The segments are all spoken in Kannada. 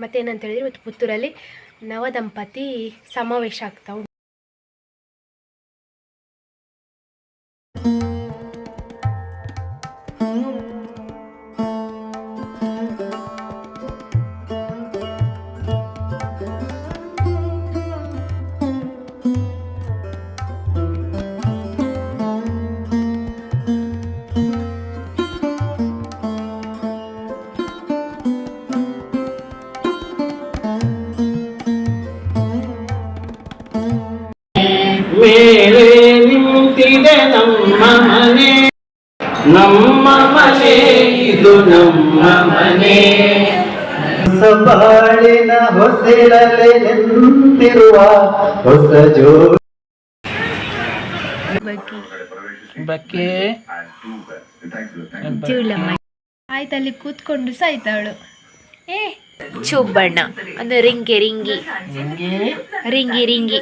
ಮತ್ತೇನಂತ ಹೇಳಿದ್ರೆ ಇವತ್ತು ಪುತ್ತೂರಲ್ಲಿ ನವದಂಪತಿ ಸಮಾವೇಶ ಆಗ್ತಾ ಬಾಳಿನ ಹೊಸರಲ್ಲಿ ನಿಂತಿರುವ ಹೊಸ ಜೋ ಬಕ್ಕೆ. ಜೀವಳಮ್ಮ ಆಯ್ತು ಅಲ್ಲಿ ಕೂತ್ಕೊಂಡು ಸಾಯ್ತಾಳು ಏ. ಚುಬ್ಬಣ್ಣ ಅಂದ್ರೆ Ringi. Ringi. Ringi Ringi.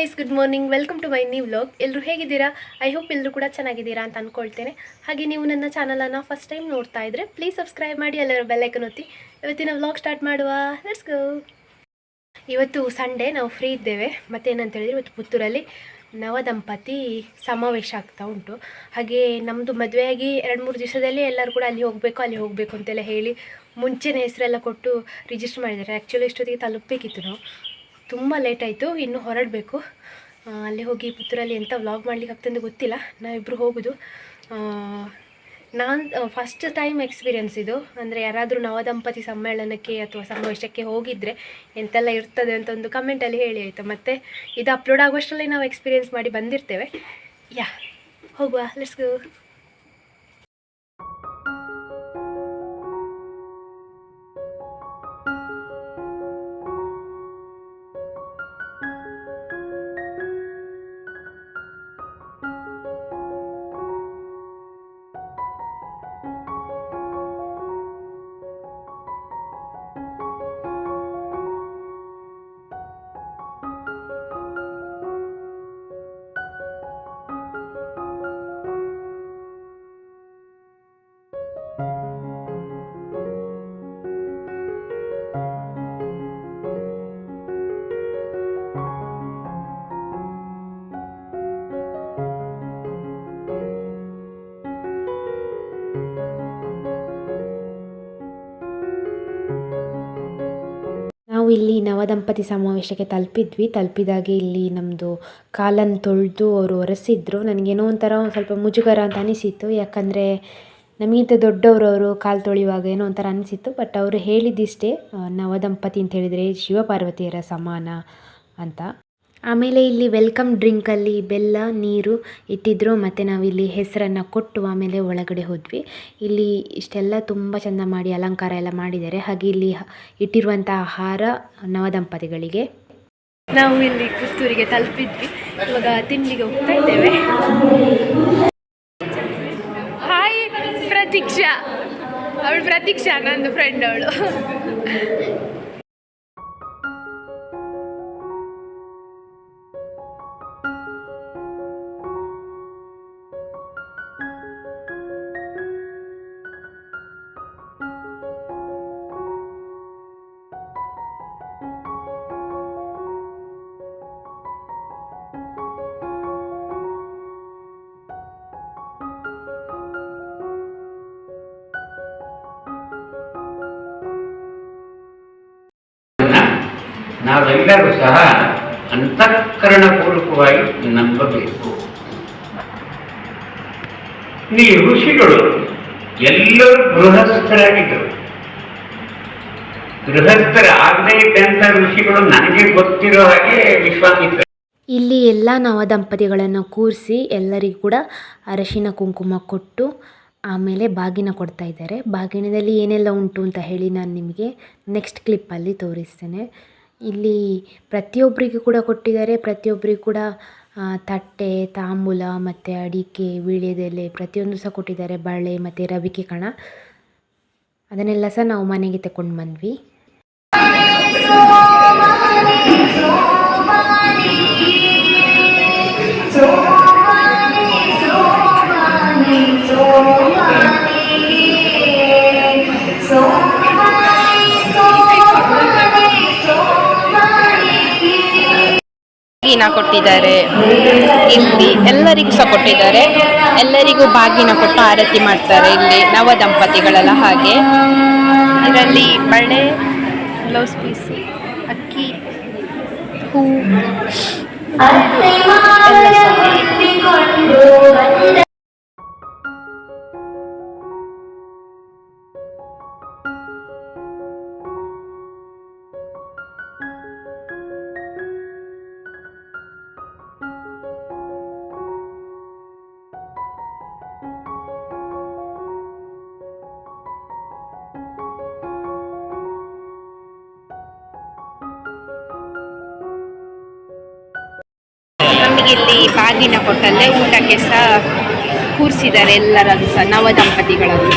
Guys good morning welcome to my new vlog ಎಲ್ಲರೂ ಹೇಗಿದ್ದೀರಾ? ಐ ಹೋಪ್ ಎಲ್ಲರೂ ಕೂಡ ಚೆನ್ನಾಗಿದ್ದೀರಾ ಅಂತ ಅಂದ್ಕೊಳ್ತೇನೆ ಹಾಗೆ ನೀವು ನನ್ನ ಚಾನಲನ್ನು ಫಸ್ಟ್ ಟೈಮ್ ನೋಡ್ತಾ ಇದ್ದರೆ ಪ್ಲೀಸ್ ಸಬ್ಸ್ಕ್ರೈಬ್ ಮಾಡಿ ಎಲ್ಲರ ಬೆಲ್ಲೈಕನ್ ಒತ್ತಿ. ಇವತ್ತಿನ ವ್ಲಾಗ್ ಸ್ಟಾರ್ಟ್ ಮಾಡುವ. ಲೆಟ್ಸ್ ಗೋ ಇವತ್ತು ಸಂಡೇ ನಾವು ಫ್ರೀ ಇದ್ದೇವೆ. ಮತ್ತೇನಂತ ಹೇಳಿದ್ರೆ ಇವತ್ತು ಪುತ್ತೂರಲ್ಲಿ ನವದಂಪತಿ ಸಮಾವೇಶ ಆಗ್ತಾ ಉಂಟು. ಹಾಗೆ ನಮ್ಮದು ಮದುವೆಯಾಗಿ ಎರಡು ಮೂರು ದಿವಸದಲ್ಲಿ ಎಲ್ಲರೂ ಕೂಡ ಅಲ್ಲಿ ಹೋಗಬೇಕು ಅಲ್ಲಿ ಹೋಗಬೇಕು ಅಂತೆಲ್ಲ ಹೇಳಿ ಮುಂಚೆನೇ ಹೆಸರೆಲ್ಲ ಕೊಟ್ಟು ರಿಜಿಸ್ಟರ್ ಮಾಡಿದ್ದಾರೆ. ಆ್ಯಕ್ಚುಲಿ ಇಷ್ಟೊತ್ತಿಗೆ ತಲುಪಬೇಕಿತ್ತು ನಾವು. ತುಂಬ ಲೇಟ್ ಆಯಿತು, ಇನ್ನು ಹೊರಡಬೇಕು. ಅಲ್ಲಿ ಹೋಗಿ ಪುತ್ತೂರಲ್ಲಿ ಎಂಥ ವ್ಲಾಗ್ ಮಾಡ್ಲಿಕ್ಕೆ ಆಗ್ತದೆ ಗೊತ್ತಿಲ್ಲ. ನಾವಿಬ್ಬರು ಹೋಗೋದು. ನಾನು ಫಸ್ಟ್ ಟೈಮ್ ಎಕ್ಸ್ಪೀರಿಯನ್ಸ್ ಇದು. ಅಂದರೆ ಯಾರಾದರೂ ನವದಂಪತಿ ಸಮ್ಮೇಳನಕ್ಕೆ ಅಥವಾ ಸಮಾವೇಶಕ್ಕೆ ಹೋಗಿದ್ದರೆ ಎಂತೆಲ್ಲ ಇರ್ತದೆ ಅಂತ ಒಂದು ಕಮೆಂಟಲ್ಲಿ ಹೇಳಿ ಆಯಿತು. ಮತ್ತು ಇದು ಅಪ್ಲೋಡ್ ಆಗುವಷ್ಟರಲ್ಲಿ ನಾವು ಎಕ್ಸ್ಪೀರಿಯೆನ್ಸ್ ಮಾಡಿ ಬಂದಿರ್ತೇವೆ. ಯಾ ಹೋಗುವ. ಲೆಟ್ಸ್ ಗೋ ನಾವು ಇಲ್ಲಿ ನವದಂಪತಿ ಸಮಾವೇಶಕ್ಕೆ ತಲುಪಿದ್ವಿ. ತಲುಪಿದಾಗೆ ಇಲ್ಲಿ ನಮ್ಮದು ಕಾಲನ್ನು ತೊಳೆದು ಅವರು ಒರೆಸಿದ್ರು. ನನಗೇನೋ ಒಂಥರ ಸ್ವಲ್ಪ ಮುಜುಗರ ಅಂತ ಅನಿಸಿತ್ತು. ಯಾಕಂದರೆ ನಮಗಿಂತ ದೊಡ್ಡವರು ಅವರು ಕಾಲು ತೊಳೆಯುವಾಗ ಏನೋ ಒಂಥರ ಅನಿಸಿತ್ತು. ಬಟ್ ಅವರು ಹೇಳಿದ್ದಿಷ್ಟೇ ನವದಂಪತಿ ಅಂತ ಹೇಳಿದರೆ ಶಿವಪಾರ್ವತಿಯರ ಸಮಾನ ಅಂತ. ಆಮೇಲೆ ಇಲ್ಲಿ ವೆಲ್ಕಮ್ ಡ್ರಿಂಕಲ್ಲಿ ಬೆಲ್ಲ, ನೀರು ಇಟ್ಟಿದ್ರು, ಮತ್ತು ನಾವಿಲ್ಲಿ ಹೆಸರನ್ನು ಕೊಟ್ಟು ಆಮೇಲೆ ಒಳಗಡೆ ಹೋದ್ವಿ. ಇಲ್ಲಿ ಇಷ್ಟೆಲ್ಲ ತುಂಬ ಚೆಂದ ಮಾಡಿ ಅಲಂಕಾರ ಎಲ್ಲ ಮಾಡಿದ್ದಾರೆ. ಹಾಗೆ ಇಲ್ಲಿ ಇಟ್ಟಿರುವಂಥ ಆಹಾರ ನವದಂಪತಿಗಳಿಗೆ ನಾವು ಇಲ್ಲಿ ಪುತ್ತೂರಿಗೆ ತಲುಪಿದ್ವಿ. ಇವಾಗ ತಿಂಡಿಗೆ ಹೋಗ್ತಾ ಇದ್ದೇವೆ. ಹಾಯ್ ಪ್ರತೀಕ್ಷಾ ಅವಳು ಪ್ರತೀಕ್ಷಾ, ನಂದು ಫ್ರೆಂಡ್ ಅವಳು. ನಾವೆಲ್ಲರೂ ಸಹ ಅಂತಃಕರಣಪೂರ್ವಕವಾಗಿ ನಂಬಬೇಕು. ಈ ಋಷಿಗಳು ಎಲ್ಲರೂ ಗೃಹಸ್ಥರಾಗಿದ್ದರು. ಗೃಹಸ್ಥರ ಆಗದೇ ಇದ್ದಂಥ ಋಷಿಗಳು ನನಗೆ ಗೊತ್ತಿರೋ ಹಾಗೆ ವಿಶ್ವಾಮಿತ್ರ ಇಲ್ಲಿ ಎಲ್ಲ ನವದಂಪತಿಗಳನ್ನು ಕೂರಿಸಿ ಎಲ್ಲರಿಗೂ ಕೂಡ ಅರಶಿನ ಕುಂಕುಮ ಕೊಟ್ಟು ಆಮೇಲೆ ಬಾಗಿನ ಕೊಡ್ತಾ ಇದ್ದಾರೆ. ಬಾಗಿನದಲ್ಲಿ ಏನೆಲ್ಲ ಉಂಟು ಅಂತ ಹೇಳಿ ನಾನು ನಿಮಗೆ ನೆಕ್ಸ್ಟ್ ಕ್ಲಿಪ್ಪಲ್ಲಿ ತೋರಿಸ್ತೇನೆ. ಇಲ್ಲಿ ಪ್ರತಿಯೊಬ್ಬರಿಗೂ ಕೂಡ ಕೊಟ್ಟಿದ್ದಾರೆ ಪ್ರತಿಯೊಬ್ಬರಿಗೂ ಕೂಡ ತಟ್ಟೆ, ತಾಂಬೂಲ ಮತ್ತು ಅಡಿಕೆ, ವೀಳ್ಯದೆಲೆ ಪ್ರತಿಯೊಂದು ಸಹ ಕೊಟ್ಟಿದ್ದಾರೆ, ಬಳೆ ಮತ್ತು ರವಿಕೆ ಕಣ. ಅದನ್ನೆಲ್ಲ ಸಹ ನಾವು ಮನೆಗೆ ತಗೊಂಡು ಬಂದ್ವಿ. ಬಾಗಿನ ಕೊಟ್ಟಿದ್ದಾರೆ. ಇಲ್ಲಿ ಎಲ್ಲರಿಗೂ ಸಹ ಕೊಟ್ಟಿದ್ದಾರೆ ಎಲ್ಲರಿಗೂ ಬಾಗಿನ ಕೊಟ್ಟು ಆರತಿ ಮಾಡ್ತಾರೆ ಇಲ್ಲಿ ನವ ದಂಪತಿಗಳೆಲ್ಲ ಹಾಗೆ. ಇದರಲ್ಲಿ ಬಳೆ, ಬ್ಲೌಸ್ ಪೀಸ್, ಅಕ್ಕಿ, ಹೂ ಬಾಗಿನ ಕೊಟ್ಟಲ್ಲೇ ಊಟಕ್ಕೆ ಸಹ ಕೂರಿಸಿದ್ದಾರೆ ಎಲ್ಲರನ್ನು ಸಹ, ನವ ದಂಪತಿಗಳನ್ನು.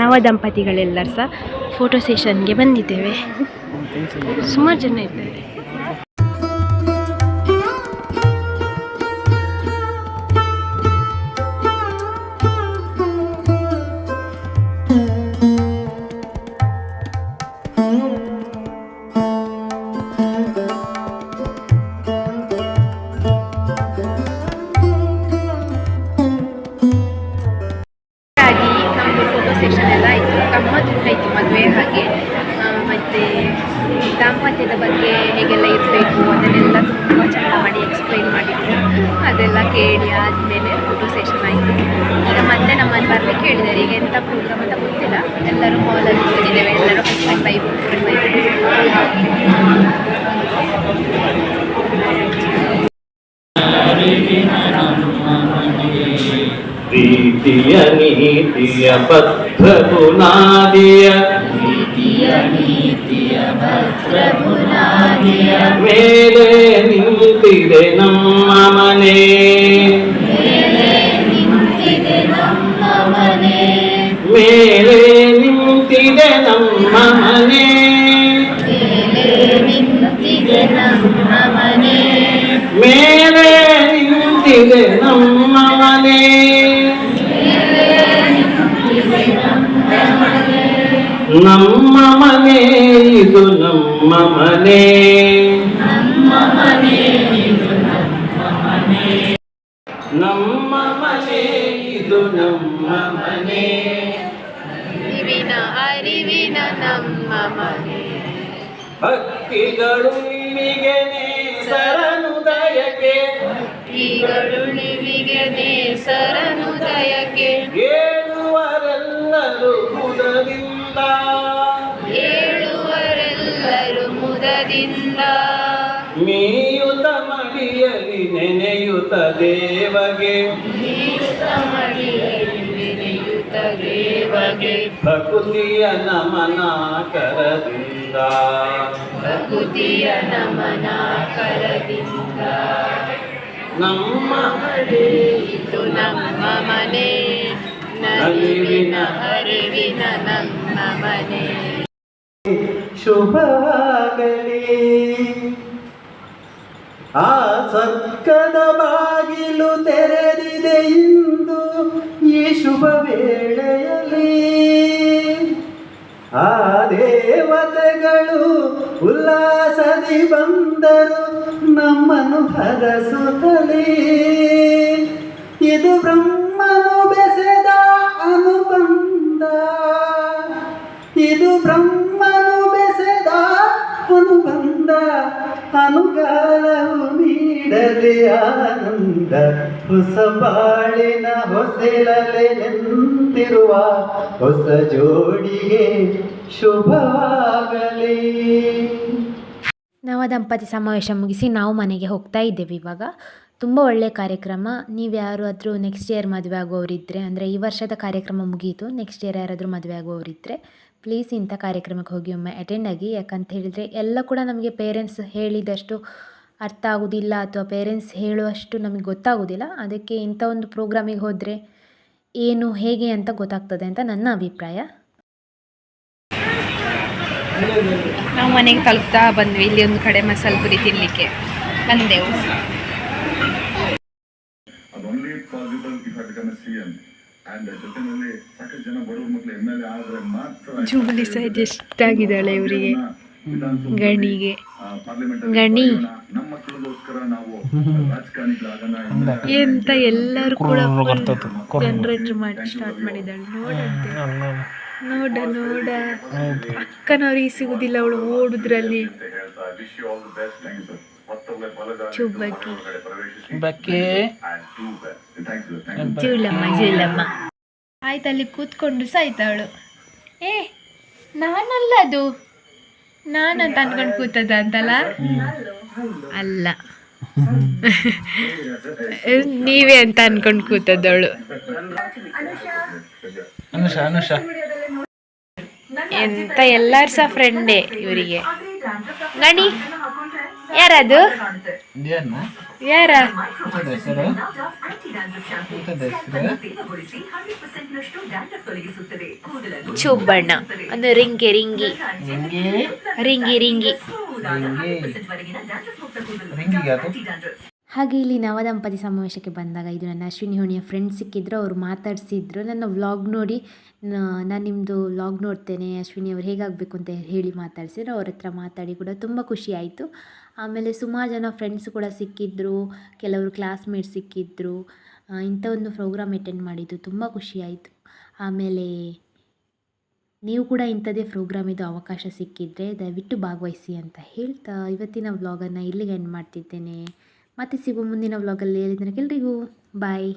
ನವ ದಂಪತಿಗಳೆಲ್ಲರೂ ಸಹ ಫೋಟೋ ಸೆಷನ್ಗೆ ಬಂದಿದ್ದೇವೆ. ಸುಮಾರು ಜನ ಇದ್ದಾರೆ నిత్య నీతియ భద్రపునాదియ மேலே நின்றிடே நம் அமனே மேலே நின்றிடே நம் அமனே ನಮ್ಮ ಮನೆ ಇದು ನಮ್ಮ ಮನೆ ನಮ್ಮ ಮನೆ ಇದು ನಮ್ಮ ಮನೆ ಅರಿವಿನ ಅರಿವಿನ ನಮ್ಮ ಮನೆ ಹಕ್ಕಿಗಳು ನಿಮಗೆ ಸರನುದಯಕ್ಕೆ ಈಗಳುಳಿವಿಗೆ ನೇಸರನುದಯಕ್ಕೆ ಏಳುವರೆಲ್ಲರೂ ಮುದದಿಂದ ಮೀಯುತ ಮಡಿಯಲಿ ನೆನೆಯುತ್ತ ದೇವಗೆ. ಭಕುತಿಯ ನಮನ ಕರದಿಂದ ಭಕುತಿಯ ನಮನ ಕರದಿಂದ ನಮ್ಮ ಇದು ನಮ್ಮ ಮನೆ. ನಲಿವಿನ ಹರಿವಿನ ನಮ್ಮ ಮನೆ. ಶುಭವಾಗಲಿ ಆ ಸ್ವರ್ಗದ ಬಾಗಿಲು ತೆರೆದಿದೆ ಇಂದು ಈ ಶುಭ ವೇಳೆಯಲ್ಲಿ. ಆ ದೇವತೆಗಳು ಉಲ್ಲಾಸದಿ ಬಂದರು ನಮ್ಮನ್ನು ಹರಸುತ್ತಲೇ. ಇದು ಬ್ರಹ್ಮನು ಬೆಸೆದ ಅನುಬಂಧ. ಇದು ಬ್ರಹ್ಮನು ಅನುಬಂಧ ನೀಡಲಿ ಆನಂದ. ಹೊಸ ಬಾಳಿನ ಹೊಸಲಲೆ ನಿಂತಿರುವ ಹೊಸ ಜೋಡಿಗೆ ಶುಭವಾಗಲಿ. ನವ ದಂಪತಿ ಸಮಾವೇಶ ಮುಗಿಸಿ ನಾವು ಮನೆಗೆ ಹೋಗ್ತಾ ಇದ್ದೇವೆ ಇವಾಗ. ತುಂಬ ಒಳ್ಳೆಯ ಕಾರ್ಯಕ್ರಮ. ನೀವು ಯಾರಾದರೂ ನೆಕ್ಸ್ಟ್ ಇಯರ್ ಮದುವೆ ಆಗುವವರಿದ್ದರೆ ಅಂದರೆ ಈ ವರ್ಷದ ಕಾರ್ಯಕ್ರಮ ಮುಗಿಯಿತು ನೆಕ್ಸ್ಟ್ ಇಯರ್ ಯಾರಾದರೂ ಮದುವೆ ಆಗುವವರಿದ್ದರೆ ಪ್ಲೀಸ್ ಇಂಥ ಕಾರ್ಯಕ್ರಮಕ್ಕೆ ಹೋಗಿ ಒಮ್ಮೆ ಅಟೆಂಡ್ ಆಗಿ. ಯಾಕಂತ ಹೇಳಿದರೆ, ಎಲ್ಲ ಕೂಡ ನಮಗೆ ಪೇರೆಂಟ್ಸ್ ಹೇಳಿದಷ್ಟು ಅರ್ಥ ಆಗೋದಿಲ್ಲ ಅಥವಾ ಪೇರೆಂಟ್ಸ್ ಹೇಳುವಷ್ಟು ನಮಗೆ ಗೊತ್ತಾಗೋದಿಲ್ಲ. ಅದಕ್ಕೆ ಇಂಥ ಒಂದು ಪ್ರೋಗ್ರಾಮಿಗೆ ಹೋದರೆ ಏನು, ಹೇಗೆ ಅಂತ ಗೊತ್ತಾಗ್ತದೆ ಅಂತ ನನ್ನ ಅಭಿಪ್ರಾಯ. ನಾವು ಮನೆಗೆ ತಲುಪ್ತಾ ಬಂದ್ವಿ. ಇಲ್ಲಿ ಒಂದು ಕಡೆ ಮಸಾಲೆ ಪುರಿ ತಿನ್ನಲಿಕ್ಕೆ ಬಂದೆವು. ಅದು only possible if I become a CM and ಜೊತೆನಲ್ಲಿ ಸಾಕಷ್ಟು ಜನ ಬಡವ್ರ ಮಕ್ಕಳು ಎಂ ಎಲ್ ಎ ಆದ್ರೆ ಮಾತ್ರ ಜೂಬ್ಲಿ ಸೈಡ್ ಎಷ್ಟಾಗಿದ್ದಾಳೆ ಇವರಿಗೆ. ಗಣಿಗೆ. ಗಣಿ. ಎಂತ ಎಲ್ಲರೂ ಕೂಡ ಜನರೇಟರ್ ಮಾಡಿ ಸ್ಟಾರ್ಟ್ ಮಾಡಿದ್ದಾಳೆ. ನೋಡಂತೆ ನೋಡ ನೋಡ ಅಕ್ಕನವ್ರಿಗೆ ಸಿಗುದಿಲ್ಲ ಅವಳು ಓಡುದ್ರಲ್ಲಿ. ಚುಬ್ಬಕ್ಕಿ ಬಕ್ಕೆ. ಜೂಲಮ್ಮ ಜೂಲಮ್ಮ. ಆಯ್ತು ಅಲ್ಲಿ ಕೂತ್ಕೊಂಡು ಸಾಯ್ತಾಳು ಏ ನಾನಲ್ಲ ಅದು? ನಾನಂತ ಅನ್ಕೊಂಡು ಕೂತದ ಅಂತಲ್ಲ? ಅಲ್ಲ. ನೀವೇ ಅಂತ ಅನ್ಕೊಂಡು ಕೂತದವಳು ಅನುಷ ಅನುಷ. ಎಂತ ಎಲ್ಲಾರು ಸಹ ಫ್ರೆಂಡೇ ಇವರಿಗೆ. ಗಣಿ. ಯಾರದು? ಏನು ಯಾರ? ಚುಬ್ಬಣ್ಣ. ಒಂದು ರಿಂಗಿ ರಿಂಗಿ. ರಿಂಗಿ? ರಿಂಗಿ ರಿಂಗಿ. ರಿಂಗಿ. ಹಾಗೆ ಇಲ್ಲಿ ನವದಂಪತಿ ಸಮಾವೇಶಕ್ಕೆ ಬಂದಾಗ ಇದು ನನ್ನ ಅಶ್ವಿನಿ ಹೋಣಿಯ ಫ್ರೆಂಡ್ ಸಿಕ್ಕಿದ್ರು ಅವ್ರು ಮಾತಾಡಿಸಿದ್ರು. ನನ್ನ ವ್ಲಾಗ್ ನೋಡಿ ನಾನು ನಿಮ್ಮದು ವ್ಲಾಗ್ ನೋಡ್ತೇನೆ ಅಶ್ವಿನಿ ಅವ್ರು ಹೇಗಾಗಬೇಕು ಅಂತ ಹೇಳಿ ಮಾತಾಡಿಸಿದ್ರು. ಅವ್ರ ಹತ್ರ ಮಾತಾಡಿ ಕೂಡ ತುಂಬ ಖುಷಿ ಆಯಿತು. ಆಮೇಲೆ ಸುಮಾರು ಜನ ಫ್ರೆಂಡ್ಸ್ ಕೂಡ ಸಿಕ್ಕಿದ್ರು ಕೆಲವರು ಕ್ಲಾಸ್ಮೇಟ್ ಸಿಕ್ಕಿದ್ರು. ಆ, ಇಂಥ ಒಂದು ಪ್ರೋಗ್ರಾಮ್ ಅಟೆಂಡ್ ಮಾಡಿದ್ದು ತುಂಬ ಖುಷಿಯಾಯಿತು ಆಮೇಲೆ ನೀವು ಕೂಡ ಇಂಥದ್ದೇ ಪ್ರೋಗ್ರಾಮಿದು ಅವಕಾಶ ಸಿಕ್ಕಿದರೆ ದಯವಿಟ್ಟು ಭಾಗವಹಿಸಿ ಅಂತ ಹೇಳ್ತಾ ಇವತ್ತಿನ ವ್ಲಾಗನ್ನು ಇಲ್ಲಿಗೆ ಎಂಡ್ ಮಾಡ್ತಿದ್ದೇನೆ. ಮತ್ತೆ ಸಿಗೋ ಮುಂದಿನ ವ್ಲಾಗಲ್ಲಿ ಎಲ್ರಿಗೂ ಬಾಯ್